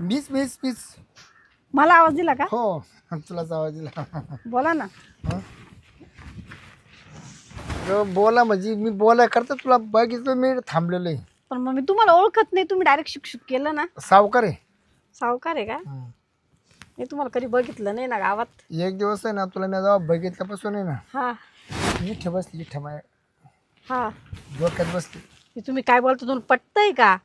मीच मीच मीच मला आवाज दिला का? हो तुलाच आवाज दिला. बोला ना. अगं, बोला म्हणजे मी बोलाय करता तुला बघितलं मी थांबलेलो आहे पण मग मी तुम्हाला ओळखत नाही तुम्ही डायरेक्ट शिक्षक केलं ना. सावकार आहे. सावकार आहे का? हं. मी तुम्हाला कधी बघितलं नाही ना गावात. एक दिवस आहे ना तुला मी जेव्हा बघितल्यापासून आहे ना हा. इथे बसली इथे माझ्या हा. डोक्यात बसली. हे तुम्ही काय बोलता तुम्हाला पटतंय का?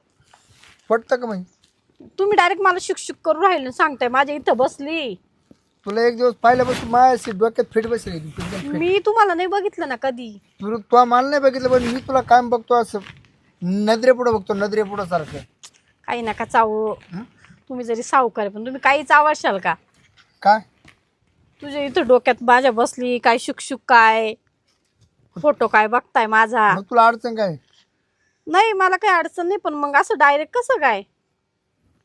पटतं का म्हणजे तुम्ही डायरेक्ट मला शिक्षक करून राहिले सांगताय माझ्या इथं बसली. तुला एक दिवस पाहिल्यापासून माझ्याशी डोक्यात फिट बसली एकदम. मी तुम्हाला नाही बघितलं ना कधी. तू तुला मला नाही बघितलं पण मी तुला कायम बघतो असं नजरे पुढं बघतो नजरे पुढं सारखं. काही नका चावू. हं? तुम्ही जरी सावकार पण तुम्ही काही चावाशाल का? काय? तुझ्या इथं डोक्यात माझ्या बसली काय शुकशुक काय? फोटो काय बघताय माझा? मग तुला अडचण काय? नाही मला काही अडचण नाही पण मग असं डायरेक्ट कसं काय?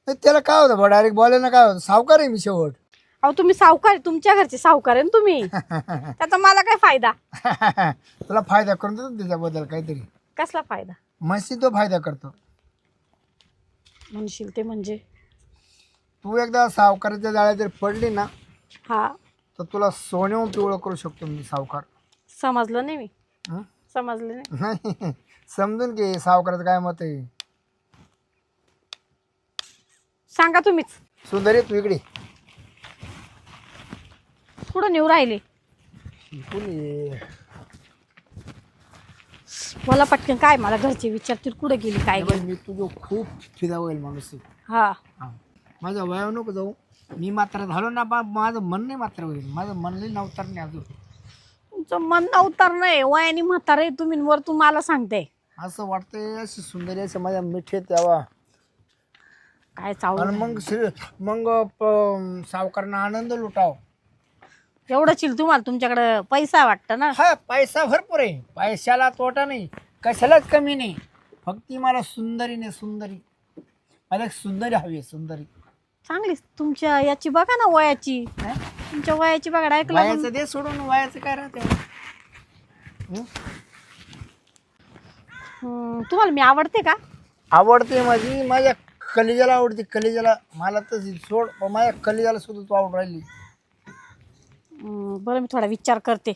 नाही, त्याला काय होतं डायरेक्ट बोलायला काय होतं? सावकार आहे मी शेवट. अहो तुम्ही सावकार आहे, तुमच्या घरचे सावकार आहे ना तुम्ही. त्याचा मला काय फायदा? तुला फायदा करून देतो ना त्याच्याबद्दल काहीतरी. कसला फायदा? मस्ती तो फायदा करतो. म्हणशील ते म्हणजे? तू एकदा सावकाराच्या जाळ्यात जर पडली ना हा. तर तुला सोन्याहून पिवळं करू शकतो मी सावकार. समजलं नाही मी. हं? समजलं नाही. नाही समजून घे सावकाराचं काय मत आहे. सांगा तुम्हीच. सुंदरी तू इकडे. कुठं नेऊ राहिले. मला पटकन काय मला घरचे विचारतील कुठे गेली काय मी तुझं खूप फिदा होईल माणूस आहे. हा. हा. माझ्या नको जाऊ. मी मात्र झालो ना बा माझं मन नाही मात्र होईल. माझं मन नाही नवतर नाही अजून. तुमचं मन अवतार नाही वयाने म्हातार आहे तुम्ही वर तुम्हाला सांगते. असं वाटतंय अशी सुंदरी अशी माझ्या मिठीत यावा काय चावलं आणि मग श्री मग प- सावकारांना आनंद लुटाव. एवढं चिल तुम्हाला तुमच्याकडे पैसा वाटतं ना? हा पैसा भरपूर आहे. पैशाला तोटा नाही कशालाच कमी नाही. फक्त ती मला सुंदरी नाही सुंदरी. मला एक सुंदरी हवी आहे सुंदरी. चांगली तुमच्या याची बघा ना वयाची. हा? तुमच्या वयाची बघा ऐकलं वयाचं दे सोडून वयाचं काय राहते? तुम्हाला मी आवडते का? आवडते माझी माझ्या कलिजाला आवडते कलिजाला मला तर सोड पण माझ्या कलिजाला सुद्धा तू आवड राहिली. हम्म, बरं मी थोडा विचार करते.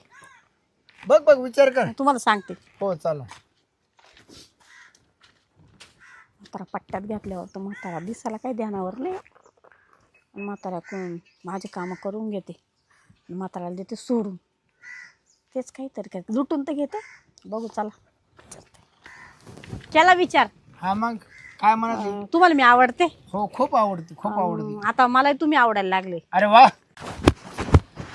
बघ बघ विचार कर. तुम्हाला सांगते. हो म्हातारा पट्ट्यात घातल्यावर तर म्हातारा दिसायला काही ध्यानावर नाही. म्हातारा कोण? माझे कामं करून घेते. म्हाताऱ्याला देते सोडून. तेच काहीतरी काय लुटून तर घेते. बघू चला. केला विचार. हा मग काय म्हणत तुम्हाला मी आवडते? हो खूप आवडते खूप आवडते. आता मला तुम्ही आवडायला लागले. अरे वा!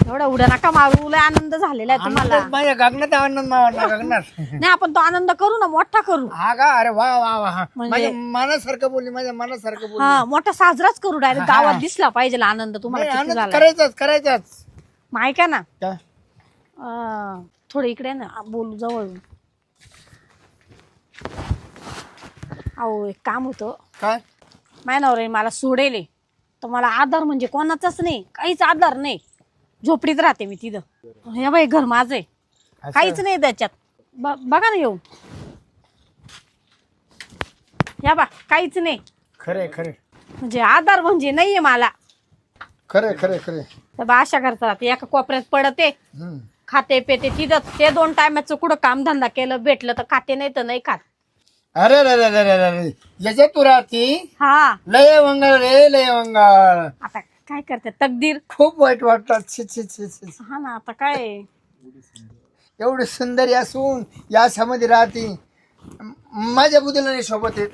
एवढा उड्या नका मारू लय आनंद झालेला आहे तुम्हाला. माझ्या गगनात आनंद मावला गगनात. नाही आपण तो आनंद करू ना मोठा करू. हा का? अरे वा वा वा. हा. म्हणजे- माझ्या मनासारखं बोलली माझ्या मनासारखं बोलली. हा मोठा साजराच करू डायरेक्ट. गावात दिसला पाहिजे आनंद नाही, तुम्हाला किती आनंद झाला. करायचाच करायचाच. मग ऐका ना. काय? अं, थोडं इकडे ना बोलू जवळ. अहो एक काम होतं. काय? मायनावर मला सोडेले. तर मला आधार म्हणजे कोणाचाच नाही काहीच आधार नाही. झोपडीत राहते मी तिथं. हे बाई घर माझं आहे? काहीच नाही त्याच्यात. ब- बघा ना येऊन. या बा काहीच नाही. खरे खरे म्हणजे आधार म्हणजे नाहीये मला. खरे खरे खरे तर बा अशा करता राहते. एका कोपऱ्यात पडते. हम्म. खाते पेते तिथं ते दोन टायमाचं कुठं कामधंदा केलं भेटलं तर खाते नाही तर नाही खात. अरे अरे अरे अरे अरे अरे. याच्यात तू राहती? हा. लय मंगळ रे लय मंगळ आता काय करते? तकदीर? खूप वाईट वाटतात. छी छी छी छी हा ना आता काय? एवढी सुंदर असून याच्यामध्ये राहते. म- माझ्या बुद्धीला नाही सोबत येत.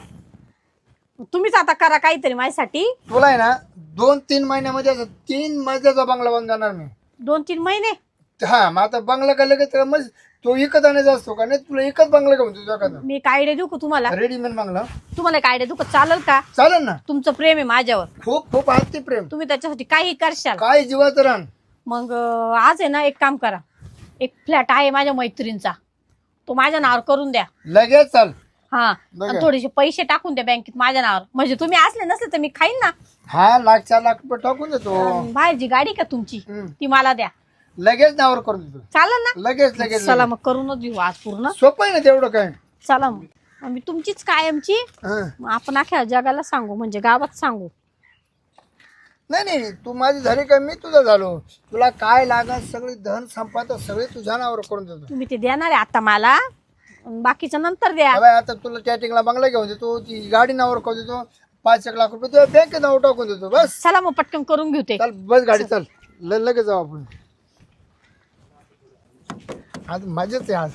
तुम्हीच आता करा काहीतरी माझ्यासाठी. तुला आहे ना दोन तीन महिन्यामध्ये असं तीन मजाचा बंगला बंद जाणार मी. दोन तीन महिने? हा मग आता बंगला का लगेच मग तो विकत आणायचा असतो का? नाही तुला एकच बंगला घेऊन तुझ्या का मी एक आयडिया देऊ का तुम्हाला रेडीमेड बंगला. तुम्हाला एक आयडिया देऊ का चालेल का? चालेल ना. तुमचं प्रेम आहे माझ्यावर. खूप खूप आरती प्रेम. तुम्ही त्याच्यासाठी काही करशाल. काय जीवाचं रान? मग अं, आज आहे ना एक काम करा. एक फ्लॅट आहे माझ्या मैत्रिणीचा. तो माझ्या नावावर करून द्या. लगेच चाल. हा. बघा. थोडेसे पैसे टाकून द्या बँकेत माझ्या नावावर. म्हणजे तुम्ही असले नसले तर मी खाईन ना. हा लाख चार लाख रुपये टाकून देतो. बाहेरची गाडी का तुमची? हम्म. ती मला द्या. लगेच नावर करून देतो. चालेल ना? लगेच लगेच चला मग करूनच घेऊ आज पूर्ण. सोपं आहे ना तेवढं काय? चला मग. आम्ही तुमचीच कायमची हं. मग आपण अख्या जगाला सांगू म्हणजे गावात सांगू. नाही नाही तू माझी झाली का मी तुझा झालो. तुला काय लागत सगळी धन संपाद सगळे तुझ्या नावावर करून देतो. तुम्ही ते देणार आहे आता मला. बाकीचं नंतर द्या. बाबा आता तुला चॅटिंगला बंगला घेऊन देतो ती गाडी नावावर करून देतो पाच एक लाख रुपये तुला बँकेत नाव टाकून देतो बस. चला मग पटकन करून घेऊ ते. चल बस गाडी चल. ल- लगेच जाऊ आपण. आज मजाच आहे आज.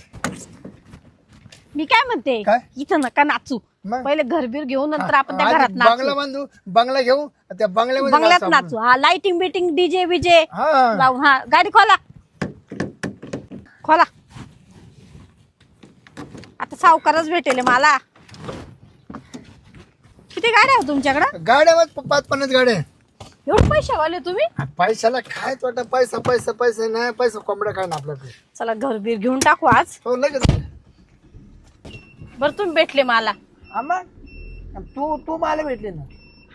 मी काय म्हणते? काय? इथं नका नाचू. मग? पहिले घरबीर घेऊन नंतर आपण त्या घरात बंगला नाचू. बांधू बंगला घेऊ त्या बंगल्यामध्ये बंगल्यात नाचू आपण. नाचू. हा लाइटिंग बिटिंग डीजे विजे. हा. लावून हा गाडी खोला. खोला. आता सावकारच भेटेल मला. किती गाड्या आहे तुमच्याकडं? गाड्या पाच पन्नास गाड्या एवढे पैसे वाले तुम्ही? पैशाला काय वाटत पैसा पैसा पैसा नाही पैसा कोंबड्या काय ना आपल्याकडे. चला घरबीर घेऊन टाकू आज. हो लगेच. बरं तुम्ही भेटले मला. तू तू मला भेटली ना.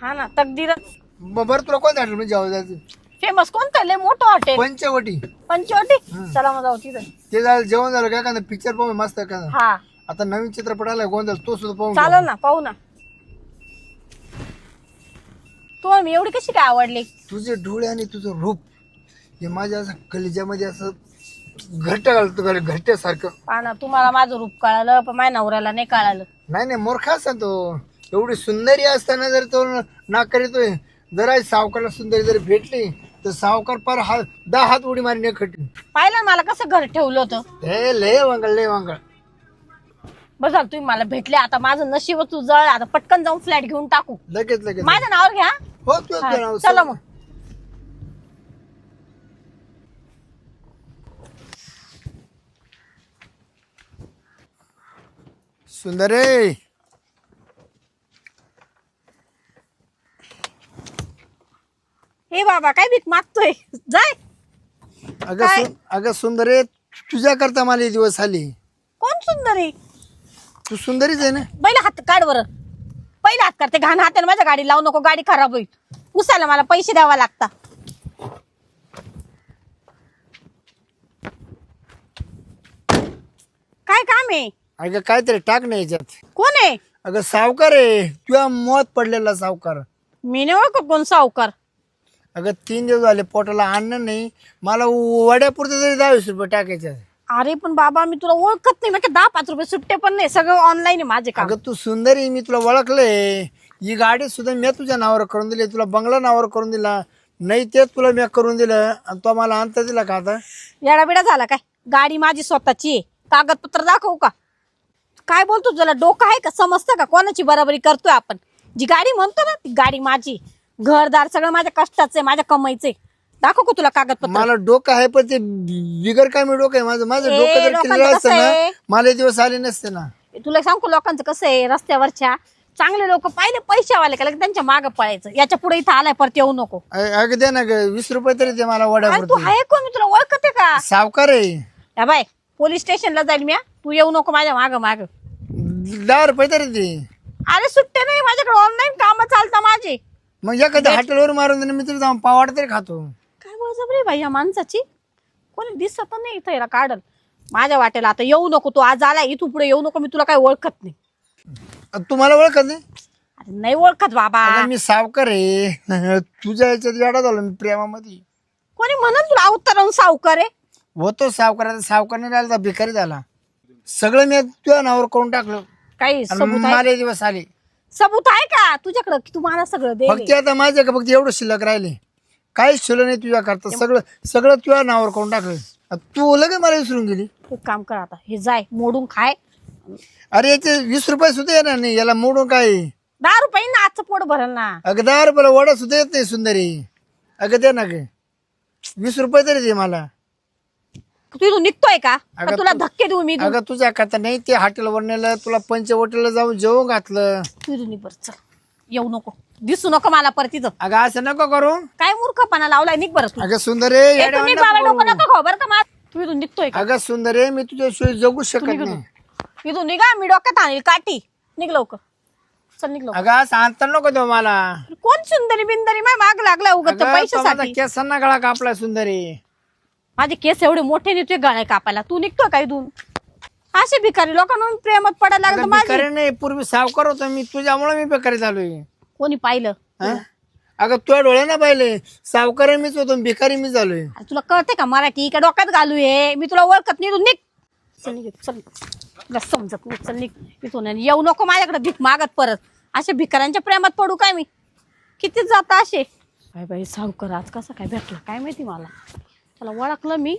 हा ना तकदीरच. ब- बरं तुला कोणत्या हॉटेल जेव्हा जायचं? फेमस कोणतं लय मोठं हॉटेल पंचवटी. पंचवटी? चला मग जाऊ तिथं. ते झालं जेवण झालं काय का पिक्चर पाहू मस्त का हा. आता नवीन चित्रपट आलाय गोंधळ तो सुद्धा पाहू चालेल ना पाहू ना. तुम्हाला मी एवढी कशी काय आवडली? तुझे डोळे आणि तुझं रूप हे माझ्या असं कलिजामध्ये असं घट्ट घालतो घट्ट्यासारखं पहा ना तुम्हाला माझं रूप कळालं पण माझ्या नवऱ्याला नाही कळालं. नाही नाही मूर्ख असता तो. एवढी सुंदरी असताना जर तो नाक करीतोय जरा सावकारला सुंदरी जर भेटली तर सावकार पर हात दहा हात उडी मारणे खटी पाहिलं ना मला कसं घर ठेवलं होतं? हे लय वांगळ लय वांगळ बस झालं तुम्ही मला भेटले. आता माझं नशीब तू जळ आता पटकन जाऊन फ्लॅट घेऊन टाकू. लगेच लगेच. माझ्या नावावर घ्या. हो तू हा, चला मग. सुंदरे. हे बाबा काय भीक मागतोय? जाय. अगं काय? सु- अगं सुंदरे तुझ्या करता मला हे दिवस आली. कोण सुंदरी? तू सुंदरीच आहे ना? पहिले हात काढ बरं. पहिले हात काढते घाण हाताने माझ्या गाडी लावू नको गाडी खराब होईल. उसायला मला पैसे द्यावा लागता. काय काम आहे? अगं काहीतरी टाक नाही याच्यात. कोण आहे? अगं सावकार आहे. तुझ्या मत पडलेला सावकार. मी नाही ओळखत कोण सावकार. अगं तीन दिवस झाले पोटाला अन्न नाही. मला वड्यापुरते तरी दहावीस रुपये टाकायचे आहे. अरे पण बाबा मी तुला ओळखत नाही. म्हणजे दहा पाच रुपये सुट्टे पण नाही. सगळं ऑनलाईन आहे माझे काम. अगं तू सुंदरी मी तुला ओळखलंय. ही गाडी सुद्धा मी तुझ्या नावावर करून दिली. तुला बंगला नावावर करून दिला. नाही ते तुला मी करून दिलं. आणि तो मला अंत दिला का आता? येडा बिडा झाला काय? गाडी माझी स्वतःची आहे. कागदपत्र दाखवू का? काय बोलतो तुला? डोकं आहे का? समजतं का? कोणाची बराबरी करतोय आपण? जी गाडी म्हणतो ना ती गाडी माझी घरदार सगळं माझ्या कष्टाचं आहे माझ्या कमाईचे दाखवू का तुला कागदपत्र? मला डोकं आहे पण ते बिगर काय मी डोकं आहे? माझं माझं ए, डोकं जर लोकांचं केलेलं असतं कसं ना? मला हे दिवस आले नसते ना. तुला सांगू लोकांचं कसं आहे रस्त्यावरच्या? चांगले लोक पाहिले पैशावाले का लगेच त्यांच्या मागं पळायचं? याच्यापुढे इथं आलाय परत येऊ नको. अ- अगं दे ना ग वीस रुपये तरी ते मला अरे तू आहे कोण? मी तुला ओळखते का? सावकार आहे. या बाय पोलीस स्टेशनला जाईल मी हा. तू येऊ नको माझ्या मागं मागं. दहा रुपये तरी दे. अरे सुट्टे नाही माझ्याकडे ऑनलाईन काम चालता माझे. मग एखाद्या हॉटेलवर मारून दे ना, मी तुला जाऊन पावाड तरी खातो. बळजबरी बाई या माणसाची? कोणी दिसत नाही इथं याला काढल. माझ्या वाटेला आता येऊ नको तू आज आलाय इथून पुढे येऊ नको मी तुला काही ओळखत नाही. तुम्हाला ओळखत नाही? अरे नाही ओळखत बाबा. मी सावकार आहे. तुझ्या याच्यात येडा झालो मी प्रेमामध्ये. कोणी म्हणत तुला अवतरण सावकार आहे? होतो सावकार आता सावकार नाही राहिला भिकारी झाला. सगळं मी तुझ्या नावावर करून टाकलं. काही आणि सबूत आहे? मला हे दिवस आले. सबूत आहे का? तुझ्याकडं की तू मला सगळं दे. फक्त आता माझ्या का फक्त एवढं शिल्लक राहिले. काहीच शिल्लक नाही तुझ्या करता. सगळं सगळं तुझ्या नावावर करून टाकलं. आता तू लगे मला विसरून गेली. एक काम कर आता. हे जाय मोडून खाय. अरे याचे वीस रुपये सुद्धा येणार नाही. याला मोडून काय? दहा रुपये ना आजचं पोट भरल ना. अगं दहा रुपयाला वडा सुद्धा येत नाही सुंदरी. अगं दे ना ग. वीस रुपये तरी दे मला. तू इथून निघतोय का? का अगं तुला तू- धक्के देऊ मी इथून? अगं तुझ्या खाता नाही ते हॉटेलवर नेलं तुला पंचवटीला जाऊन जेवून घातलं. तू इथून निघ बरं चल. येऊ नको. दिसू नको मला परत इथं अगं असं नको करू. काय मूर्खपणा लावलाय निघ बरं तू. अगं सुंदरे ए, तू बाबा डोकं. नको खाऊ बरं का मा तू इथून निघतोय का? अगं सुंदरे मी तुझ्याशिवाय जगू शकत नाही. इथून निघा मी डोक्यात आणील काठी. निघ लवकर. चल निघ लवकर. अगं आणता नको देऊ मला. कोण सुंदरी बिंदरी? माय माग लागला उगत अगं, तो माझा पैशासाठी. केसांना गळा कापला सुंदरी. माझे केस एवढे मोठे नेतोय गळ्या कापायला. तू निघतोय का इथून? असे भिकारी लोकांना प्रेमात पडायला लागलं तर माझी नाही पूर्वी सावकार होतो मी. तुझ्यामुळे मी बेकारी झालोय. कोणी पाहिलं? हा? अगं तुझ्या डोळ्या ना पाहिले. सावकार मीच होतो आणि भिकारी मी झालोय. अरे तुला कळते का मराठी? का डोक्यात घालू ये मी तुला ओळखत नाही तू निघ. चल निघ चल. तुला समजत नाही चल निघ. इथून आणि येऊ नको माझ्याकडे भीक मागत परत. असे भिकाऱ्यांच्या प्रेमात पडू काय मी? किती जात असे? काय बाई सावकार आज कसा काय भेटला? काय माहिती मला? त्याला ओळखलं मी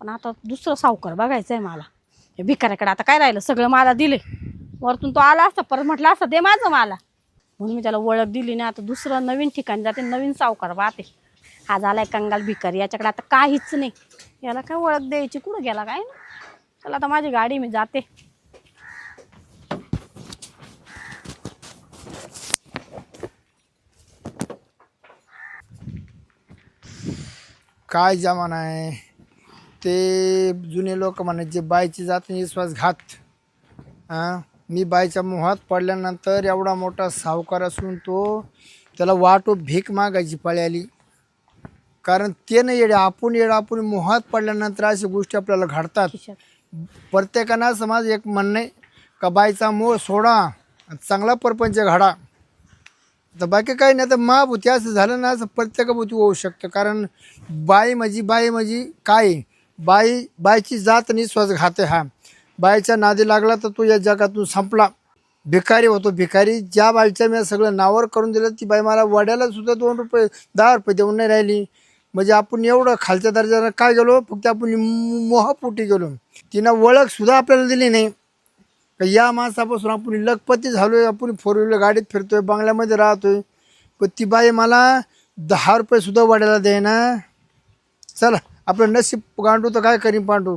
पण आता दुसरं सावकार बघायचं आहे मला. हे भिकाऱ्याकडे आता काय राहिलं? सगळं मला दिले वरतून तो आला असता परत म्हटलं असतं दे माझं मला. म्हणून मी त्याला ओळख दिली नाही. आता दुसरं नवीन ठिकाणी जाते नवीन सावकार वाहते हा झालाय कंगाल भिकारी याच्याकडे आता काहीच नाही. याला काय ओळख द्यायची? कुठं गेला काय? ना चला आता माझी गाडी मी जाते. काय जमाना आहे? ते जुने लोक म्हणायचे बायची जात विश्वास घात हा? मी बायच्या मोहात पडल्यानंतर एवढा मोठा सावकार असून तो त्याला वाटो भीक मागायची पळी आली कारण ते नाही येडे आपण येडे आपण मोहात पडल्यानंतर अशा गोष्टी आपल्याला घडतात. प्रत्येकानं समाज एक म्हणणं आहे का बाईचा मोह सोडा आणि चांगला परपंच घडा. तर बाकी काही नाही तर महाभूती असं झालं ना असं प्रत्येकाभूती होऊ शकतं. कारण बाई माझी बाई माझी काय? आहे? बाई बाईची जात निश्वास घाते हा. बाईच्या नादी लागला तर तो या जगातून संपला. भिकारी होतो भिकारी. ज्या बाईच्या मी सगळं नावर करून दिलं ती बाई मला वड्याला सुद्धा दोन रुपये दहा रुपये देऊन नाही राहिली. म्हणजे आपण एवढं खालच्या दर्जानं काय गेलो? फक्त आपण मो- मोहापोटी गेलो. तिनं ओळख सुद्धा आपल्याला दिली नाही. का या माणसापासून आपण लखपती झालोय आपण फोर व्हीलर गाडीत फिरतोय बंगल्यामध्ये राहतोय. पण ती बाई मला दहा रुपये सुद्धा वाढायला दे ना चला आपलं नशीब गांडू तर काय करीन पांडू?